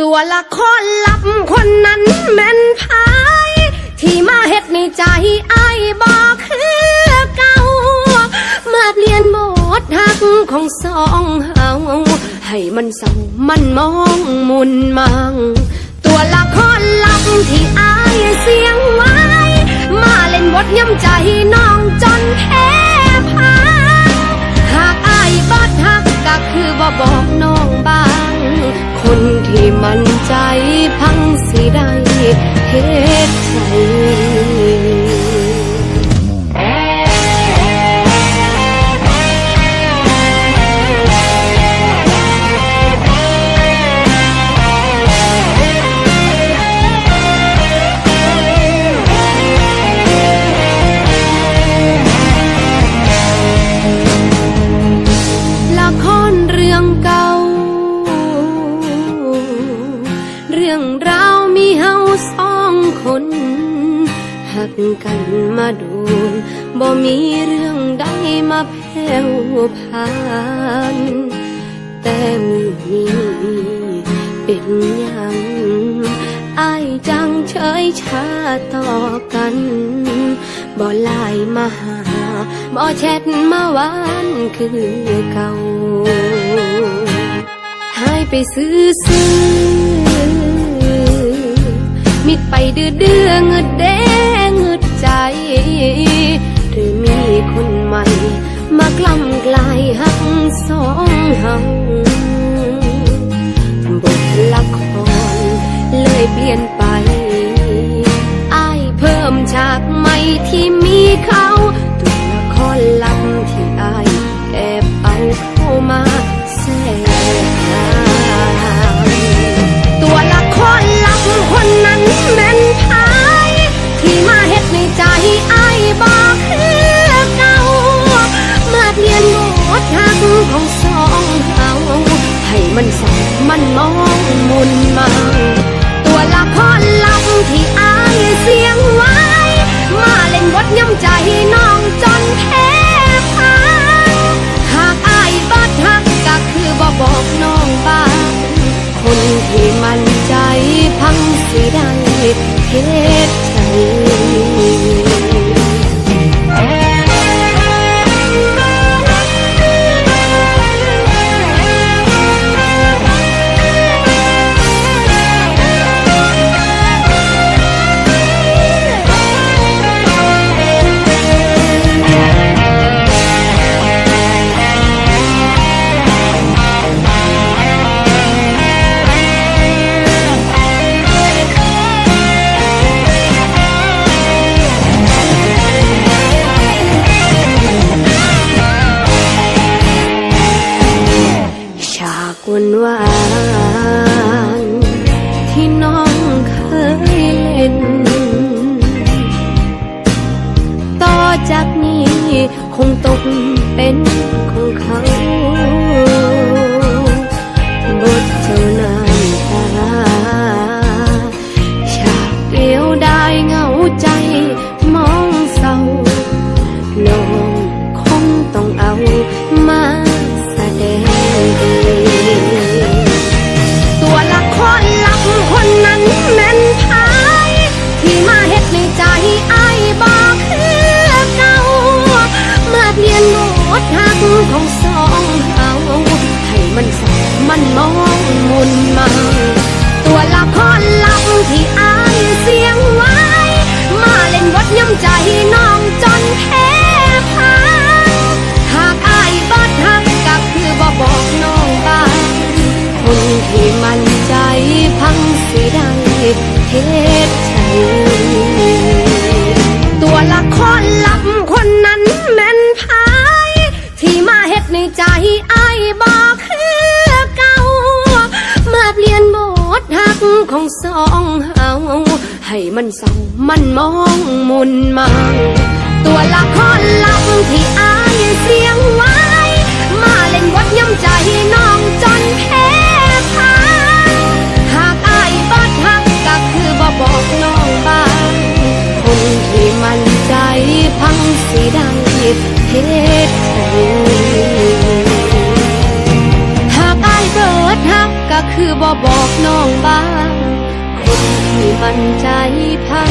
ตัวละครลับคนนั้นแม่นพาย ที่มาเฮ็ดในใจไอ้บอกคือเก่ามาเปลี่ยนบทหักของสองเฮาให้มันเศร้ามันมองมุนมัง ตัวละครลับที่อายเสียงไว้ มาเล่นบทย้ำใจน้องจนแพ้พังหากอายบอดหักก็คือบ่บอกน้องบ้า คนที่มันใจพังสิได้เฮ็ดใจ นี้เป็นยังอายจังเฉยชาต่อกัน บ่ไลน์มาหา บ่แชทมาหวานคือเก่าหายไปซื้อซื้อมิดไปดื้อเดื้อเงึดแดงเงึดใจหรือมีคนใหม่ มากล้ำกลายหักสองเฮา ยเปลี่ยนไปอายเพิ่มฉากใหม่ที่มีเขาตัวละครลับที่อายแอบเอาเข้ามาแทรกตัวละครลับคนนั้นแม่นพายที่มาเฮ็ดในใจอายบอกคือเก่ามาเปลี่ยนบทหักของสองเฮาให้มันสองมันมอง เป็น ของสองเฮาให้มันเศร้ามันมองมุนมังตัวละครหลับที่อายเสียงไว้ มาเล่นบทย้ำใจน้องจนแพ้พังหากอายบอดหักก็คือบ่บอกน้องบ้างคนที่มันใจพังสิได้เฮ็ดใจหากอายเกิดหักก็คือบ่บอกน้องบ้าง มันใจพัง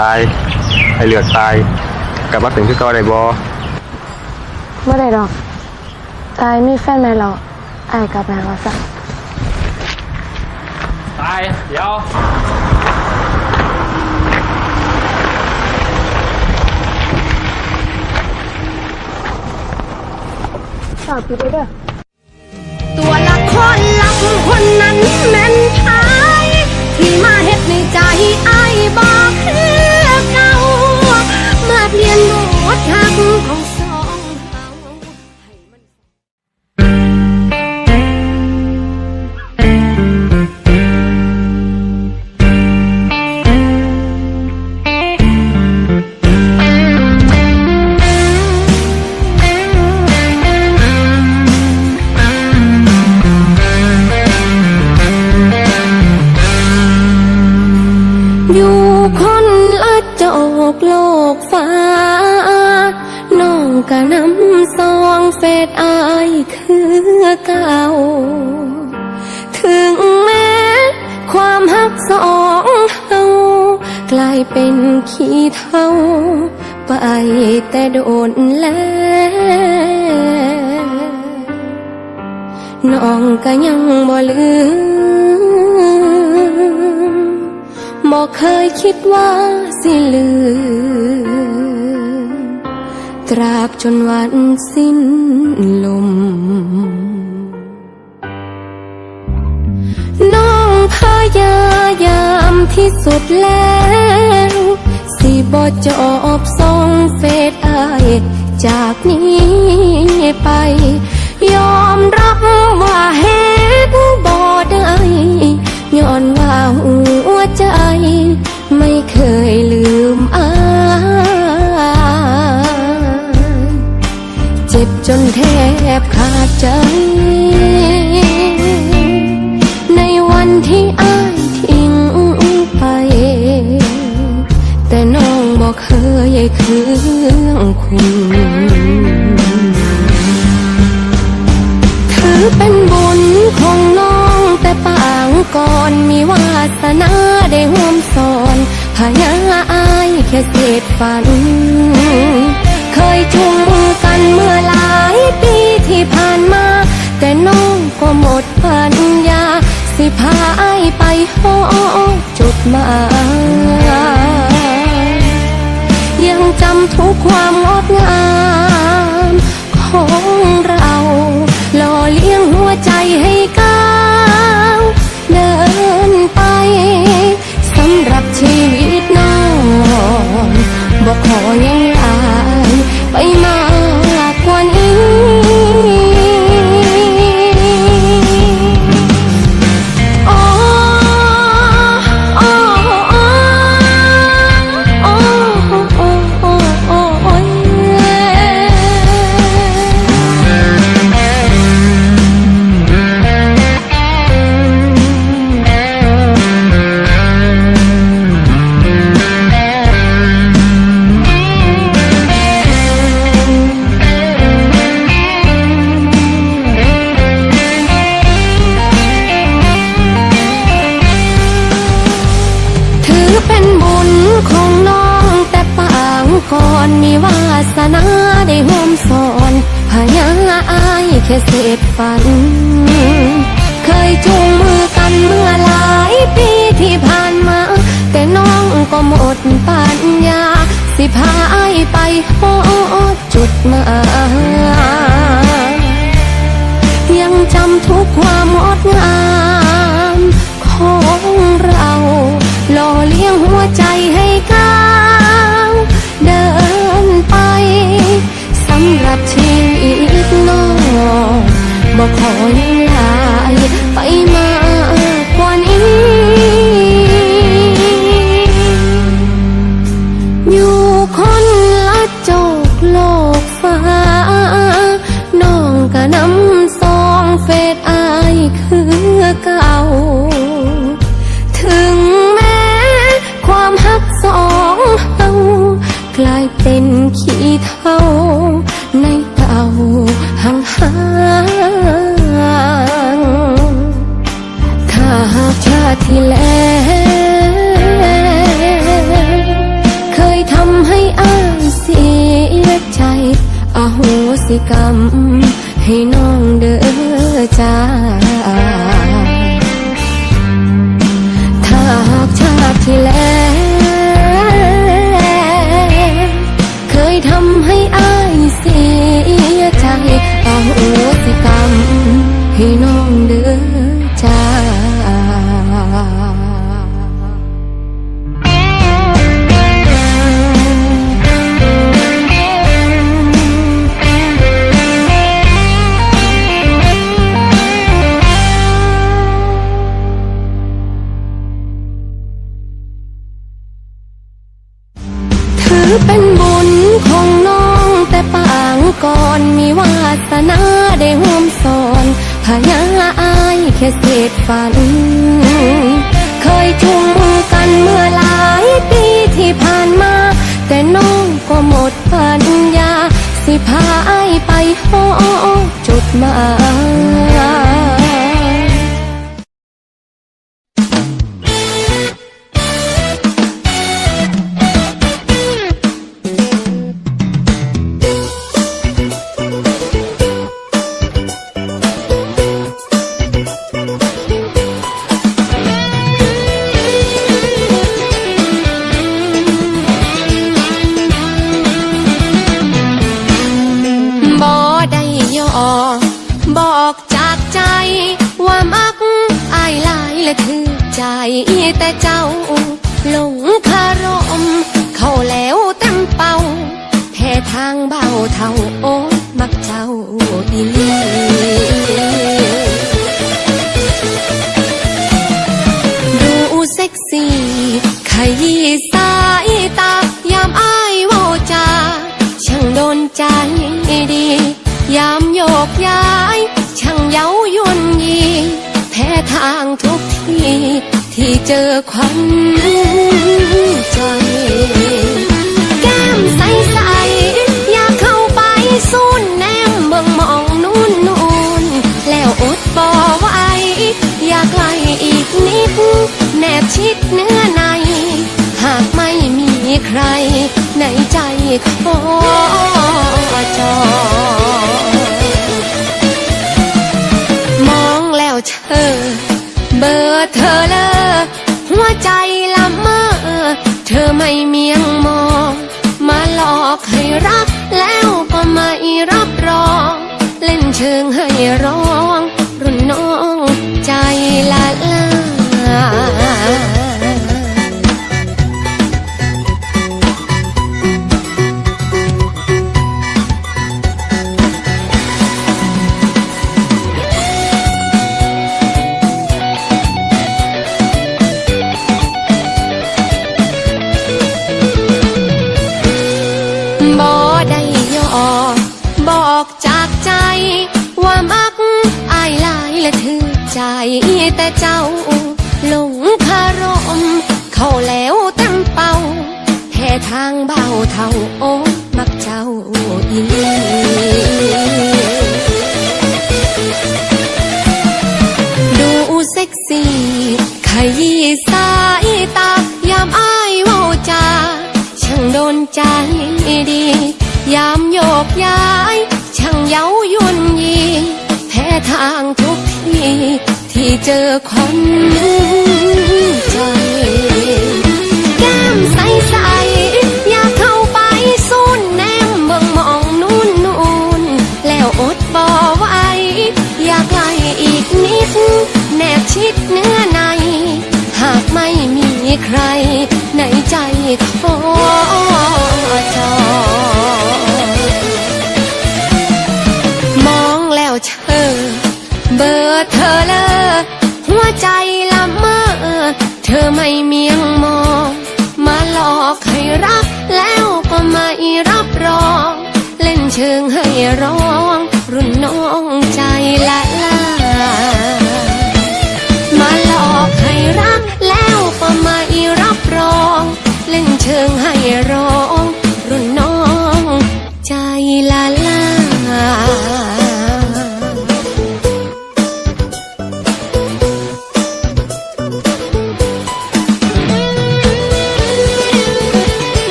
ตาย ให้เลือกตาย กลับมาเป็นคือเก่าได้บ่เมื่อไรดอก ตายมีแฟนไหมหรอไอ้ายกลับมาว่าซะตาย เดี๋ยว สาวพี่เด้อ ตัวละครหลักคนนั้นแม่นชาย ที่มาเฮ็ดในใจไอ้ายบอ เท่า ไปแต่โดนแล้วน้องก็ยังบ่ลืมบอกเคยคิดว่าสิลืมตราบจนวันสิ้นลมน้องพยายามที่สุดแล้ว บ่จบส่งเฟสอายจากนี้ไป ยอมรับว่าเหตุาอายไปหอจุดหมายยังจำทุกความงดงาม ของเราหล่อเลี้ยงหัวใจให้ก้าวเดินไปสำหรับชีวิตน้องบอกขอยังอายไปมา แค่เศษฝัน เคยจูงมือกันเมื่อหลายปีที่ผ่านมา แต่น้องก็หมดปัญญา สิพาไอไปโอ้จุดมา ยังจำทุกความงดงาม ของเราหล่อเลี้ยงหัวใจให้ ขอยหาไปมา สนาได้ห่วมสอนพยาอายแค่เศษฝัน เคยจุงมือกันเมื่อหลายปีที่ผ่านมา แต่น้องก็หมดปัญญา สิพาอายไปหอจุดหมาย ใจแต่เจ้า หลงคารม เข้าแล้วเต็มเป่าแพ้ทางเบาเท่าโอ้มักเจ้าอีลีดูเซ็กซี่ขยี้สายตายามอายว่าจาช่างโดนใจดี ยามโยกย้าย ช่างเย้ายวนยีแพ้ทางทุกที ที่เจอควันใจแก้มใสๆอยากเข้าไปสูนแนมเบิ่งมองนู่นนู่นแล้วอดบอไหวอยากไกลอีกนิดแนบชิดเนื้อใน หากไม่มีใครในใจขอจอมองแล้วเธอ อร์เธอเลอหัวใจละเมอเธอไม่เมียงมอง มาหลอกให้รักแล้วก็ไม่รับรอง เล่นเชิงให้ร้อง รุ่นน้องใจละ ใจแต่เจ้า หลงคารม เข้าแล้วเต็มเป่าแพ้ทางเบาเท่าโอ้มักเจ้าอีหลีดูเซ็กซี่ขยี้สายตายามอายว่าจาช่างโดนใจดี ยามโยกย้าย ช่างเย้ายวนยีแพ้ทางทุกที เจอคนใจแก้มใสๆอยากเข้าไปสูนแนมเบิ่งมองนู่นนู่นแล้วอดบอไหวอยากไล่อีกนิด แนบชิดเนื้อใน หากไม่มีใครในใจขอ เมียงมอ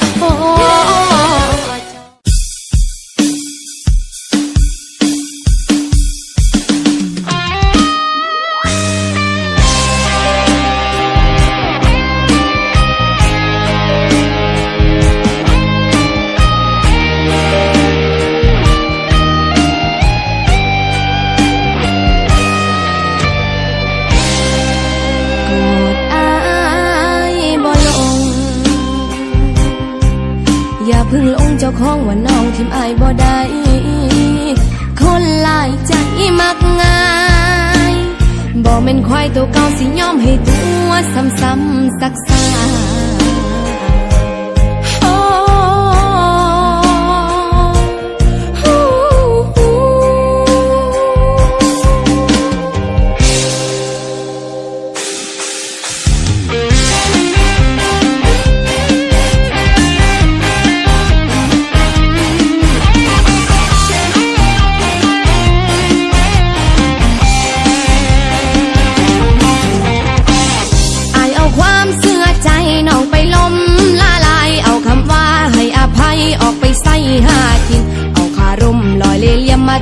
คงายบ่ได้คนหลายใจมักง่ายบ่แม่นควายตัวเก่าสิยอมให้ตัวซ้ำๆซักๆ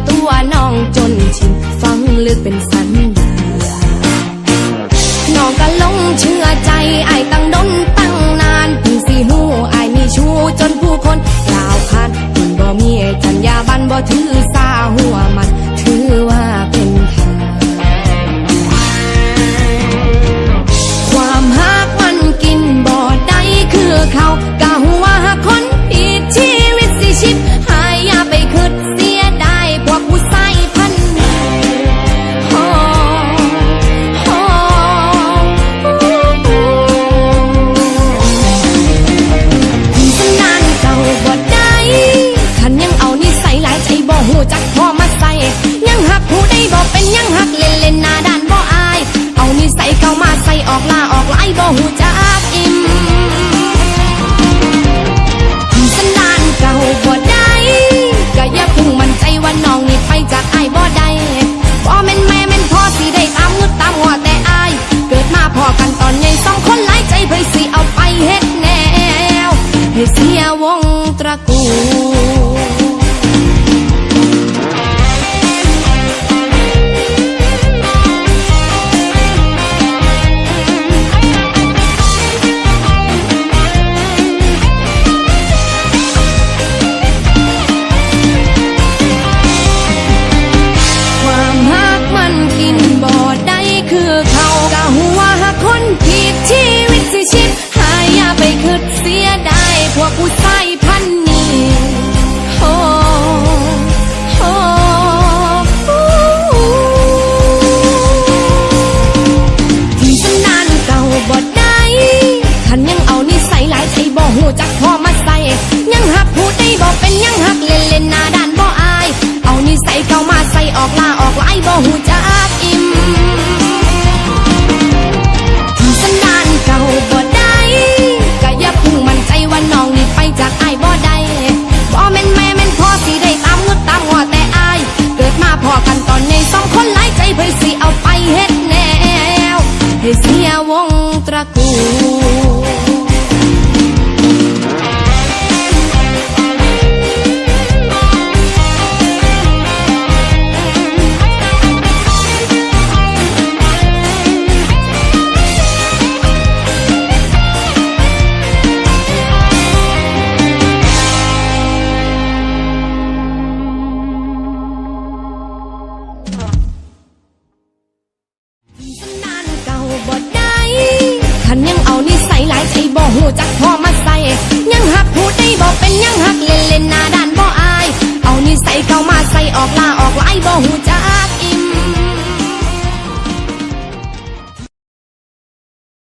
ตัวน้องจนชินฟังลึกเป็นสัญญาน้องก็ลงเชื่อใจไอ้ตั้งดนตั้งนานเพิ่งสีหูไอ้มีชู้จนผู้คนกล่าวคันคนบ่มีจัญญาบันบ่ถือ Esse é o um